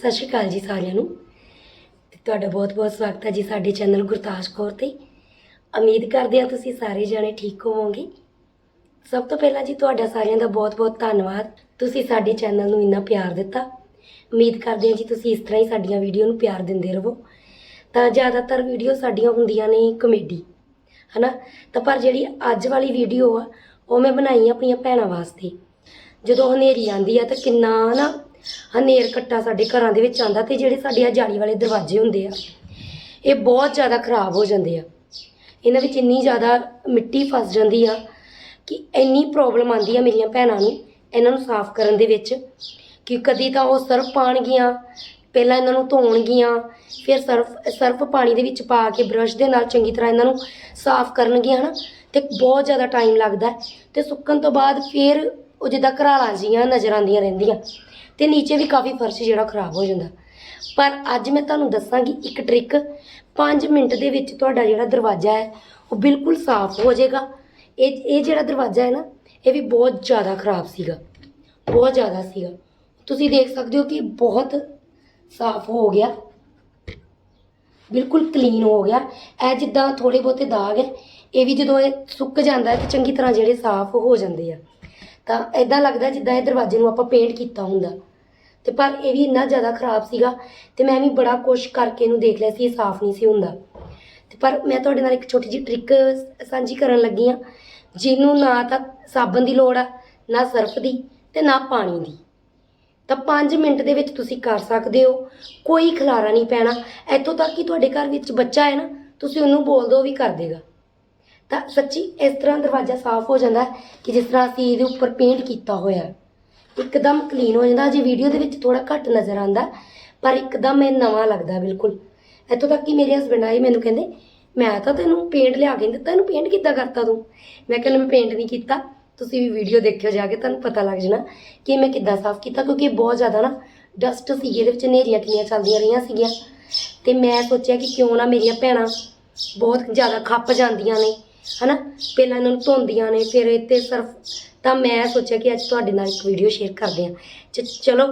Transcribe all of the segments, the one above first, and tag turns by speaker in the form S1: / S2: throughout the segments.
S1: ਸਤਿ ਸ਼੍ਰੀ ਅਕਾਲ ਜੀ ਸਾਰਿਆਂ ਨੂੰ। ਤੇ ਤੁਹਾਡਾ ਬਹੁਤ-ਬਹੁਤ ਸਵਾਗਤ ਹੈ ਜੀ ਸਾਡੇ ਚੈਨਲ ਗੁਰਤਾਜ ਕੌਰ ਤੇ। ਉਮੀਦ ਕਰਦੇ ਹਾਂ ਤੁਸੀਂ ਸਾਰੇ ਜਾਣੇ ਠੀਕ ਹੋਵੋਗੇ। ਸਭ ਤੋਂ ਪਹਿਲਾਂ ਜੀ ਤੁਹਾਡਾ ਸਾਰਿਆਂ ਦਾ ਬਹੁਤ-ਬਹੁਤ ਧੰਨਵਾਦ। ਤੁਸੀਂ ਸਾਡੇ ਚੈਨਲ ਨੂੰ ਇੰਨਾ ਪਿਆਰ ਦਿੱਤਾ। ਉਮੀਦ ਕਰਦੇ ਹਾਂ ਜੀ ਤੁਸੀਂ ਇਸ ਤਰ੍ਹਾਂ ਹੀ ਸਾਡੀਆਂ ਵੀਡੀਓ ਨੂੰ ਪਿਆਰ ਦਿੰਦੇ ਰਹੋ। ਤਾਂ ਜ਼ਿਆਦਾਤਰ ਵੀਡੀਓ ਸਾਡੀਆਂ ਹੁੰਦੀਆਂ ਨੇ ਕਮੇਡੀ, ਹਨਾ? ਤਾਂ ਪਰ ਜਿਹੜੀ ਅੱਜ ਵਾਲੀ ਵੀਡੀਓ ਆ, ਉਹ ਮੈਂ ਬਣਾਈ ਆਪਣੀਆਂ ਭੈਣਾਂ ਵਾਸਤੇ। ਜਦੋਂ ਹਨੇਰੀ ਆਂਦੀ ਆ ਤਾਂ ਕਿੰਨਾ ਨਾ ਹਨੇਰ ਕੱਟਾ ਸਾਡੇ ਘਰਾਂ ਦੇ ਵਿੱਚ ਆਂਦਾ ਤੇ ਜਿਹੜੇ ਸਾਡੇ ਆ ਜਾਲੀ ਵਾਲੇ ਦਰਵਾਜ਼ੇ ਹੁੰਦੇ ਆ, ਇਹ ਬਹੁਤ ਜ਼ਿਆਦਾ ਖਰਾਬ ਹੋ ਜਾਂਦੇ ਆ। ਇਹਨਾਂ ਵਿੱਚ ਇੰਨੀ ਜ਼ਿਆਦਾ ਮਿੱਟੀ ਫਸ ਜਾਂਦੀ ਆ ਕਿ ਇੰਨੀ ਪ੍ਰੋਬਲਮ ਆਂਦੀ ਆ ਮੇਰੀਆਂ ਭੈਣਾਂ ਨੂੰ ਇਹਨਾਂ ਨੂੰ ਸਾਫ਼ ਕਰਨ ਦੇ ਵਿੱਚ ਕਿ ਕਦੀ ਤਾਂ ਉਹ ਸਰਫ ਪਾਣਗੀਆਂ, ਪਹਿਲਾਂ ਇਹਨਾਂ ਨੂੰ ਧੋਣਗੀਆਂ, ਫਿਰ ਸਰਫ ਸਰਫ ਪਾਣੀ ਦੇ ਵਿੱਚ ਪਾ ਕੇ ਬ੍ਰਸ਼ ਦੇ ਨਾਲ ਚੰਗੀ ਤਰ੍ਹਾਂ ਇਹਨਾਂ ਨੂੰ ਸਾਫ਼ ਕਰਨਗੀਆਂ ਹਨਾ, ਤੇ ਬਹੁਤ ਜ਼ਿਆਦਾ ਟਾਈਮ ਲੱਗਦਾ ਹੈ। ਤੇ ਸੁੱਕਣ ਤੋਂ ਬਾਅਦ ਫਿਰ ਉਹ ਜਿੱਦਾਂ ਘਰਾਲਾਂ ਜੀਆਂ ਨਜ਼ਰ ਆਉਂਦੀਆਂ ਰਹਿੰਦੀਆਂ। ਤੇ ਨੀਚੇ ਵੀ ਕਾਫੀ ਫਰਸ਼ ਜਿਹੜਾ ਖਰਾਬ ਹੋ ਜਾਂਦਾ। ਪਰ ਅੱਜ ਮੈਂ ਤੁਹਾਨੂੰ ਦੱਸਾਂਗੀ ਇੱਕ ਟ੍ਰਿਕ 5 ਮਿੰਟ ਦੇ ਵਿੱਚ ਤੁਹਾਡਾ ਜਿਹੜਾ ਦਰਵਾਜ਼ਾ ਹੈ, ਉਹ ਬਿਲਕੁਲ ਸਾਫ਼ ਹੋ ਜਾਏਗਾ। ਇਹ ਇਹ ਜਿਹੜਾ ਦਰਵਾਜ਼ਾ ਹੈ ਨਾ, ਇਹ ਵੀ ਬਹੁਤ ਜ਼ਿਆਦਾ ਖਰਾਬ ਸੀਗਾ। ਬਹੁਤ ਜ਼ਿਆਦਾ ਸੀਗਾ। ਤੁਸੀਂ ਦੇਖ ਸਕਦੇ ਹੋ ਕਿ ਬਹੁਤ ਸਾਫ਼ ਹੋ ਗਿਆ। ਬਿਲਕੁਲ ਕਲੀਨ ਹੋ ਗਿਆ। ਇਹ ਜਿੱਦਾਂ ਥੋੜੇ ਬਹੁਤੇ ਦਾਗ ਹੈ, ਇਹ ਵੀ ਜਦੋਂ ਇਹ ਸੁੱਕ ਜਾਂਦਾ ਹੈ ਤੇ ਚੰਗੀ ਤਰ੍ਹਾਂ ਜਿਹੜੇ ਸਾਫ਼ ਹੋ ਜਾਂਦੇ ਆ। ਤਾਂ ਐਦਾਂ ਲੱਗਦਾ ਜਿੱਦਾਂ ਇਹ ਦਰਵਾਜ਼ੇ ਨੂੰ ਆਪਾਂ ਪੇਂਟ ਕੀਤਾ ਹੁੰਦਾ। ਤੇ ਪਰ ਇਹ ਵੀ ਇੰਨਾ ਜ਼ਿਆਦਾ ਖਰਾਬ ਸੀਗਾ ਤੇ ਮੈਂ ਵੀ ਬੜਾ ਕੋਸ਼ਿਸ਼ ਕਰਕੇ ਇਹਨੂੰ ਦੇਖ ਲਿਆ ਸੀ, ਇਹ ਸਾਫ਼ ਨਹੀਂ ਸੀ ਹੁੰਦਾ। ਤੇ ਪਰ ਮੈਂ ਤੁਹਾਡੇ ਨਾਲ ਇੱਕ ਛੋਟੀ ਜਿਹੀ ਟ੍ਰਿਕ ਸਾਂਝੀ ਕਰਨ ਲੱਗੀ ਆ ਜਿਹਨੂੰ ਨਾ ਤਾਂ ਸਾਬਣ ਦੀ ਲੋੜ ਆ, ਨਾ ਸਰਫ ਦੀ ਤੇ ਨਾ ਪਾਣੀ ਦੀ। ਤਾਂ 5 ਮਿੰਟ ਦੇ ਵਿੱਚ ਤੁਸੀਂ ਕਰ ਸਕਦੇ ਹੋ, ਕੋਈ ਖਲਾਰਾ ਨਹੀਂ ਪੈਣਾ। ਇੱਥੋਂ ਤੱਕ ਕਿ ਤੁਹਾਡੇ ਘਰ ਵਿੱਚ ਬੱਚਾ ਹੈ ਨਾ, ਤੁਸੀਂ ਉਹਨੂੰ ਬੋਲ ਦਿਓ ਵੀ ਕਰ ਦੇਗਾ। ਤਾਂ ਸੱਚੀ ਇਸ ਤਰ੍ਹਾਂ ਦਰਵਾਜ਼ਾ ਸਾਫ਼ ਹੋ ਜਾਂਦਾ ਕਿ ਜਿਸ ਤਰ੍ਹਾਂ ਅਸੀਂ ਇਹਦੇ ਉੱਪਰ ਪੇਂਟ ਕੀਤਾ ਹੋਇਆ ਹੈ। ਇੱਕਦਮ ਕਲੀਨ ਹੋ ਜਾਂਦਾ। ਅਜੇ ਵੀਡੀਓ ਦੇ ਵਿੱਚ ਥੋੜਾ ਘੱਟ ਨਜ਼ਰ ਆਉਂਦਾ, ਪਰ ਇੱਕਦਮ ਇਹ ਨਵਾਂ ਲੱਗਦਾ ਬਿਲਕੁਲ। ਇੱਥੋਂ ਤੱਕ ਕਿ ਮੇਰੇ ਹਸਬੰਡ ਆਏ ਮੈਨੂੰ ਕਹਿੰਦੇ, ਮੈਂ ਤਾਂ ਤੈਨੂੰ ਪੇਂਟ ਲਿਆ ਕੇ ਦਿੱਤਾ, ਇਹਨੂੰ ਪੇਂਟ ਕਿੱਦਾਂ ਕਰਤਾ ਤੂੰ? ਮੈਂ ਕਿਹਾ, ਮੈਂ ਪੇਂਟ ਨਹੀਂ ਕੀਤਾ। ਤੁਸੀਂ ਵੀ ਵੀਡੀਓ ਦੇਖਿਓ ਜਾ ਕੇ, ਤੁਹਾਨੂੰ ਪਤਾ ਲੱਗ ਜਾਣਾ ਕਿ ਮੈਂ ਕਿੱਦਾਂ ਸਾਫ਼ ਕੀਤਾ, ਕਿਉਂਕਿ ਬਹੁਤ ਜ਼ਿਆਦਾ ਨਾ ਡਸਟ ਸੀ ਇਹਦੇ ਵਿੱਚ ਹਨੇਰੀਆਂ ਕਿੰਨੀਆਂ ਚੱਲਦੀਆਂ ਰਹੀਆਂ ਸੀਗੀਆਂ। ਤੇ ਮੈਂ ਸੋਚਿਆ ਕਿ ਕਿਉਂ ਨਾ ਮੇਰੀਆਂ ਭੈਣਾਂ ਬਹੁਤ ਜ਼ਿਆਦਾ ਖੱਪ ਜਾਂਦੀਆਂ ਨੇ। ਹਨਾ? ਪਹਿਲਾਂ ਇਹਨਾਂ ਨੂੰ ਧੋਂਦੀਆਂ ਨੇ, ਫਿਰ ਇਹ ਤੇ ਸਰਫ ਤਾਂ ਮੈਂ ਸੋਚਿਆ ਕਿ ਅੱਜ ਤੁਹਾਡੇ ਨਾਲ ਇੱਕ ਵੀਡੀਓ ਸ਼ੇਅਰ ਕਰਦੇ ਹਾਂ। ਚ- ਚਲੋ,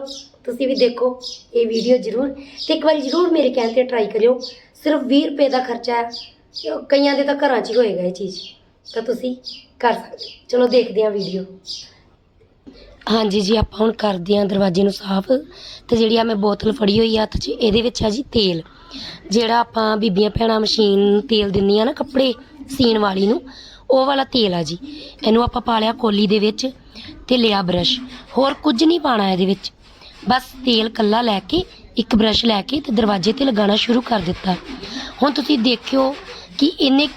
S1: ਤੁਸੀਂ ਵੀ ਦੇਖੋ ਇਹ ਵੀਡੀਓ ਜ਼ਰੂਰ। ਤੇ ਇੱਕ ਵਾਰੀ ਜ਼ਰੂਰ ਮੇਰੇ ਕਹਿਣ ਤੇ ਟਰਾਈ ਕਰਿਓ, ਸਿਰਫ 20 ਰੁਪਏ ਦਾ ਖਰਚਾ ਹੈ। ਕਈਆਂ ਦੇ ਤਾਂ ਘਰਾਂ 'ਚ ਹੀ ਹੋਏਗਾ ਇਹ ਚੀਜ਼। ਤਾਂ ਤੁਸੀਂ ਕਰ ਸਕਦੇ ਚਲੋ, ਦੇਖਦੇ ਹਾਂ ਵੀਡੀਓ ਹਾਂਜੀ ਜੀ, ਆਪਾਂ ਹੁਣ ਕਰਦੇ ਹਾਂ ਦਰਵਾਜ਼ੇ ਨੂੰ ਸਾਫ਼। ਤੇ ਜਿਹੜੀ ਆ ਮੈਂ ਬੋਤਲ ਫੜੀ ਹੋਈ ਹੱਥ 'ਚ, ਇਹਦੇ ਵਿੱਚ ਆ ਜੀ ਤੇਲ। ਜਿਹੜਾ ਆਪਾਂ ਬੀਬੀਆਂ ਭੈਣਾਂ ਮਸ਼ੀਨ ਨੂੰ ਤੇਲ ਦਿੰਦੀਆਂ ਨਾ ਕੱਪੜੇ ਸੀਣ ਵਾਲੀ ਨੂੰ, ਉਹ ਵਾਲਾ ਤੇਲ ਆ ਜੀ। ਇਹਨੂੰ ਆਪਾਂ ਪਾ ਲਿਆ ਕੋਲੀ ਦੇ ਵਿੱਚ ਤੇ ਲਿਆ ਬ੍ਰਸ਼। ਹੋਰ ਕੁਝ ਨਹੀਂ ਪਾਣਾ ਇਹਦੇ ਵਿੱਚ। ਬਸ ਤੇਲ ਕੱਲਾ ਲੈ ਕੇ, ਇੱਕ ਬ੍ਰਸ਼ ਲੈ ਕੇ ਤੇ ਦਰਵਾਜ਼ੇ ਤੇ ਲਗਾਉਣਾ ਸ਼ੁਰੂ ਕਰ ਦਿੱਤਾ। ਹੁਣ ਤੁਸੀਂ ਦੇਖਿਓ ਕਿ ਇਹਨੇ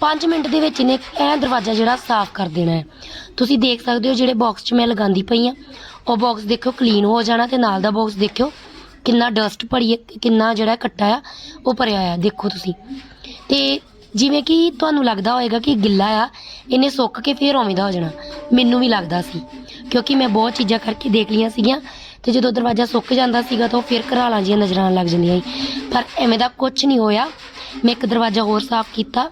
S1: 5 ਮਿੰਟ ਦੇ ਵਿੱਚ ਇਹਨੇ ਇਹ ਦਰਵਾਜ਼ਾ ਜਿਹੜਾ ਸਾਫ਼ ਕਰ ਦੇਣਾ ਹੈ। ਤੁਸੀਂ ਦੇਖ ਸਕਦੇ ਹੋ ਜਿਹੜੇ ਬਾਕਸ 'ਚ ਮੈਂ ਲਗਾਉਂਦੀ ਪਈ ਆ ਉਹ ਬਾਕਸ ਦੇਖਿਓ ਕਲੀਨ ਹੋ ਜਾਣਾ ਤੇ ਨਾਲ ਦਾ ਬਾਕਸ ਦੇਖਿਓ ਕਿੰਨਾ ਡਸਟ ਭਰੀ ਹੈ, ਕਿੰਨਾ ਜਿਹੜਾ ਕੱਟਾ ਆ, ਉਹ ਭਰਿਆ ਆ ਦੇਖੋ ਤੁਸੀਂ। ਤੇ ਜਿਵੇਂ ਕਿ ਤੁਹਾਨੂੰ ਲੱਗਦਾ ਹੋਏਗਾ ਕਿ ਗਿੱਲਾ ਆ, ਇਹਨੇ ਸੁੱਕ ਕੇ ਫੇਰ ਉਵੇਂ ਦਾ ਹੋ ਜਾਣਾ। ਮੈਨੂੰ ਵੀ ਲੱਗਦਾ ਸੀ, ਕਿਉਂਕਿ ਮੈਂ ਬਹੁਤ ਚੀਜ਼ਾਂ ਕਰਕੇ ਦੇਖ ਲਈਆਂ ਸੀਗੀਆਂ ਤੇ ਜਦੋਂ ਦਰਵਾਜ਼ਾ ਸੁੱਕ ਜਾਂਦਾ ਸੀਗਾ ਤਾਂ ਉਹ ਫਿਰ ਘਰਾਲਾਂ ਜਿਹੀਆਂ ਨਜ਼ਰ ਆਉਣ ਲੱਗ ਜਾਂਦੀਆਂ ਸੀ। ਪਰ ਐਵੇਂ ਦਾ ਕੁਝ ਨਹੀਂ ਹੋਇਆ। ਮੈਂ ਇੱਕ ਦਰਵਾਜ਼ਾ ਹੋਰ ਸਾਫ਼ ਕੀਤਾ।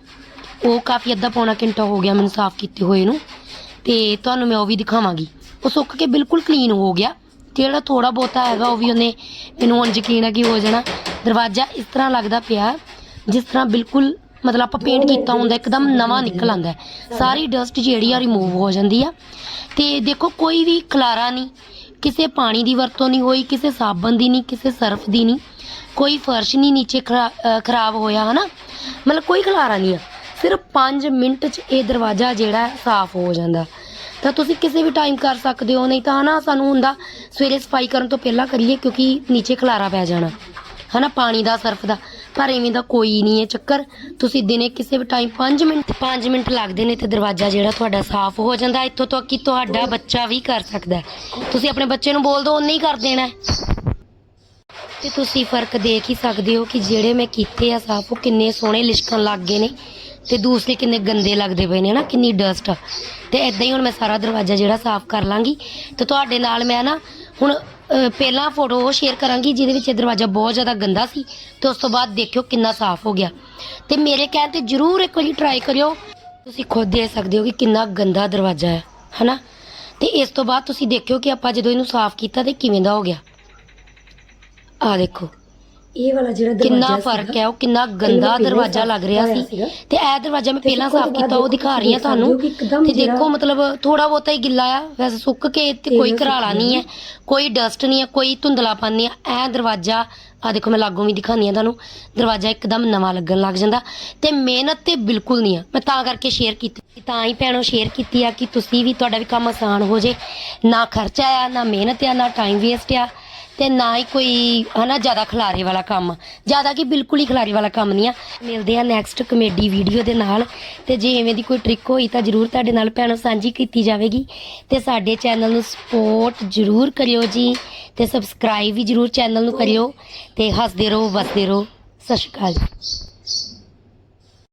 S1: ਉਹ ਕਾਫੀ ਅੱਧਾ ਪੌਣਾ ਘੰਟਾ ਹੋ ਗਿਆ ਮੈਨੂੰ ਸਾਫ਼ ਕੀਤੇ ਹੋਏ ਨੂੰ ਤੇ ਤੁਹਾਨੂੰ ਮੈਂ ਉਹ ਵੀ ਦਿਖਾਵਾਂਗੀ। ਉਹ ਸੁੱਕ ਕੇ ਬਿਲਕੁਲ ਕਲੀਨ ਹੋ ਗਿਆ ਤੇ ਜਿਹੜਾ ਥੋੜਾ ਬਹੁਤਾ ਹੈਗਾ ਉਹ ਵੀ ਉਹਨੇ ਮੈਨੂੰ ਹੁਣ ਯਕੀਨ ਹੈ ਕਿ ਹੋ ਜਾਣਾ। ਦਰਵਾਜ਼ਾ ਇਸ ਤਰ੍ਹਾਂ ਲੱਗਦਾ ਪਿਆ, ਜਿਸ ਤਰ੍ਹਾਂ ਬਿਲਕੁਲ ਮਤਲਬ ਆਪਾਂ ਪੇਂਟ ਕੀਤਾ ਹੁੰਦਾ, ਇੱਕਦਮ ਨਵਾਂ ਨਿਕਲ ਆਉਂਦਾ ਸਾਰੀ ਡਸਟ ਜਿਹੜੀ ਆ ਰਿਮੂਵ ਹੋ ਜਾਂਦੀ ਆ। ਤੇ ਦੇਖੋ, ਕੋਈ ਵੀ ਖਲਾਰਾ ਨਹੀਂ। ਕਿਸੇ ਪਾਣੀ ਦੀ ਵਰਤੋਂ ਨਹੀਂ ਹੋਈ, ਕਿਸੇ ਸਾਬਣ ਦੀ ਨਹੀਂ, ਕਿਸੇ ਸਰਫ ਦੀ ਨਹੀਂ। ਕੋਈ ਫਰਸ਼ ਨਹੀਂ ਨੀਚੇ ਖਰਾ- ਖਰਾਬ ਹੋਇਆ, ਹਨਾ? ਮਤਲਬ ਕੋਈ ਖਲਾਰਾ ਨਹੀਂ ਆ। ਸਿਰਫ 5 ਮਿੰਟ 'ਚ ਇਹ ਦਰਵਾਜ਼ਾ ਜਿਹੜਾ ਸਾਫ਼ ਹੋ ਜਾਂਦਾ। ਤਾਂ ਤੁਸੀਂ ਕਿਸੇ ਵੀ ਟਾਈਮ ਕਰ ਸਕਦੇ ਹੋ, ਨਹੀਂ ਤਾਂ, ਹਨਾ, ਸਾਨੂੰ ਹੁੰਦਾ, ਸਵੇਰੇ ਸਫ਼ਾਈ ਕਰਨ ਤੋਂ ਪਹਿਲਾਂ ਕਰੀਏ ਕਿਉਂਕਿ ਨੀਚੇ ਖਲਾਰਾ ਪੈ ਜਾਣਾ। ਹਨਾ, ਪਾਣੀ ਦਾ, ਸਰਫ ਦਾ। ਪਰ ਐਵੇਂ ਦਾ ਕੋਈ ਨਹੀਂ ਹੈ ਚੱਕਰ ਤੁਸੀਂ ਦਿਨੇ ਕਿਸੇ ਵੀ ਟਾਈਮ 5 ਮਿੰਟ 5 ਮਿੰਟ ਲੱਗਦੇ ਨੇ ਤੇ ਦਰਵਾਜ਼ਾ ਜਿਹੜਾ ਤੁਹਾਡਾ ਸਾਫ਼ ਹੋ ਜਾਂਦਾ ਇੱਥੋਂ ਤੱਕ ਕਿ ਤੁਹਾਡਾ ਬੱਚਾ ਵੀ ਕਰ ਸਕਦਾ। ਤੁਸੀਂ ਆਪਣੇ ਬੱਚੇ ਨੂੰ ਬੋਲ ਦਿਓ ਉਹਨੇ ਹੀ ਕਰ ਦੇਣਾ। ਤੇ ਤੁਸੀਂ ਫ਼ਰਕ ਦੇਖ ਹੀ ਸਕਦੇ ਹੋ ਕਿ ਜਿਹੜੇ ਮੈਂ ਕੀਤੇ ਆ ਸਾਫ਼ ਉਹ ਕਿੰਨੇ ਸੋਹਣੇ ਲਿਸ਼ਕਣ ਲੱਗ ਗਏ ਨੇ ਤੇ ਦੂਸਰੇ ਕਿੰਨੇ ਗੰਦੇ ਲੱਗਦੇ ਪਏ ਨੇ ਨਾ ਕਿੰਨੀ ਡਸਟ ਤੇ ਇਦਾਂ ਹੀ ਹੁਣ ਮੈਂ ਸਾਰਾ ਦਰਵਾਜ਼ਾ ਜਿਹੜਾ ਸਾਫ਼ ਕਰ ਲਾਂਗੀ ਤੇ ਤੁਹਾਡੇ ਨਾਲ ਮੈਂ ਨਾ ਹੁਣ ਪਹਿਲਾਂ ਫੋਟੋ ਉਹ ਸ਼ੇਅਰ ਕਰਾਂਗੀ ਜਿਹਦੇ ਵਿੱਚ ਇਹ ਦਰਵਾਜ਼ਾ ਬਹੁਤ ਜ਼ਿਆਦਾ ਗੰਦਾ ਸੀ ਤੇ ਉਸ ਤੋਂ ਬਾਅਦ ਦੇਖਿਓ ਕਿੰਨਾ ਸਾਫ਼ ਹੋ ਗਿਆ। ਤੇ ਮੇਰੇ ਕਹਿਣ ਤੇ ਜਰੂਰ ਇੱਕ ਵਾਰੀ ਟਰਾਈ ਕਰਿਓ। ਤੁਸੀਂ ਖੁਦ ਦੇਖ ਸਕਦੇ ਹੋ ਕਿ ਕਿੰਨਾ ਗੰਦਾ ਦਰਵਾਜ਼ਾ ਹੈ, ਹਨਾ? ਤੇ ਇਸ ਤੋਂ ਬਾਅਦ ਤੁਸੀਂ ਦੇਖਿਓ ਕਿ ਆਪਾਂ ਜਦੋਂ ਇਹਨੂੰ ਸਾਫ਼ ਕੀਤਾ ਤੇ ਕਿਵੇਂ ਦਾ ਹੋ ਗਿਆ।
S2: ਆ ਦੇਖੋ। ਇਹ ਵਾਲਾ ਜਿਹੜਾ ਦਰਵਾਜ਼ਾ
S1: ਕਿੰਨਾ ਫ਼ਰਕ ਹੈ ਉਹ ਕਿੰਨਾ ਗੰਦਾ ਦਰਵਾਜ਼ਾ ਲੱਗ ਰਿਹਾ ਸੀ। ਤੇ ਇਹ ਦਰਵਾਜ਼ਾ ਮੈਂ ਪਹਿਲਾਂ ਸਾਫ਼ ਕੀਤਾ ਉਹ ਦਿਖਾ ਰਹੀ ਹਾਂ ਤੁਹਾਨੂੰ। ਤੇ ਦੇਖੋ ਮਤਲਬ ਥੋੜਾ ਬਹੁਤਾ ਹੀ ਗਿੱਲਾ ਆ। ਵੈਸੇ ਸੁੱਕ ਕੇ ਤੇ ਕੋਈ ਘਰਾਲਾ ਨਹੀਂ ਹੈ ਕੋਈ ਡਸਟ ਨਹੀਂ ਹੈ ਕੋਈ ਧੁੰਦਲਾਪਨ ਨਹੀਂ ਹੈ। ਇਹ ਦਰਵਾਜ਼ਾ ਆ ਦੇਖੋ ਮੈਂ ਲਾਗੋਂ ਵੀ ਦਿਖਾਉਂਦੀ ਹਾਂ ਤੁਹਾਨੂੰ ਦਰਵਾਜ਼ਾ ਇੱਕਦਮ ਨਵਾਂ ਲੱਗਣ ਲੱਗ ਜਾਂਦਾ ਤੇ ਮਿਹਨਤ ਤੇ ਬਿਲਕੁਲ ਨਹੀਂ ਆ। ਮੈਂ ਤਾਂ ਕਰਕੇ ਸ਼ੇਅਰ ਕੀਤੀ ਤਾਂ ਹੀ ਭੈਣੋ ਸ਼ੇਅਰ ਕੀਤੀ ਆ ਕਿ ਤੁਸੀਂ ਵੀ ਤੁਹਾਡਾ ਵੀ ਕੰਮ ਆਸਾਨ ਹੋ ਜੇ। ਨਾ ਖਰਚਾ ਆ ਨਾ ਮਿਹਨਤ ਆ ਨਾ ਟਾਈਮ ਵੇਸਟ ਆ। ਤੇ ਨਾ ਹੀ ਕੋਈ, ਹਨਾ, ਜ਼ਿਆਦਾ ਖਿਲਾਰੇ ਵਾਲਾ ਕੰਮ। ਜ਼ਿਆਦਾ ਕਿ ਬਿਲਕੁਲ ਹੀ ਖਿਲਾਰੇ ਵਾਲਾ ਕੰਮ ਨਹੀਂ ਆ। ਮਿਲਦੇ ਆ ਨੈਕਸਟ ਕਮੇਡੀ ਵੀਡੀਓ ਦੇ ਨਾਲ। ਤੇ ਜੇ ਐਵੇਂ ਦੀ ਕੋਈ ਟ੍ਰਿਕ ਹੋਈ ਤਾਂ ਜਰੂਰ ਤੁਹਾਡੇ ਨਾਲ ਭੈਣੋ ਸਾਂਝੀ ਕੀਤੀ ਜਾਵੇਗੀ। ਤੇ ਸਾਡੇ ਚੈਨਲ ਨੂੰ ਸਪੋਰਟ ਜਰੂਰ ਕਰਿਓ ਜੀ। ਤੇ ਸਬਸਕ੍ਰਾਈਬ ਵੀ ਜਰੂਰ ਚੈਨਲ ਨੂੰ ਕਰਿਓ। ਤੇ ਹੱਸਦੇ ਰਹੋ, ਵਸਦੇ ਰਹੋ। ਸਤਿ ਸ਼੍ਰੀ ਅਕਾਲ ਜੀ।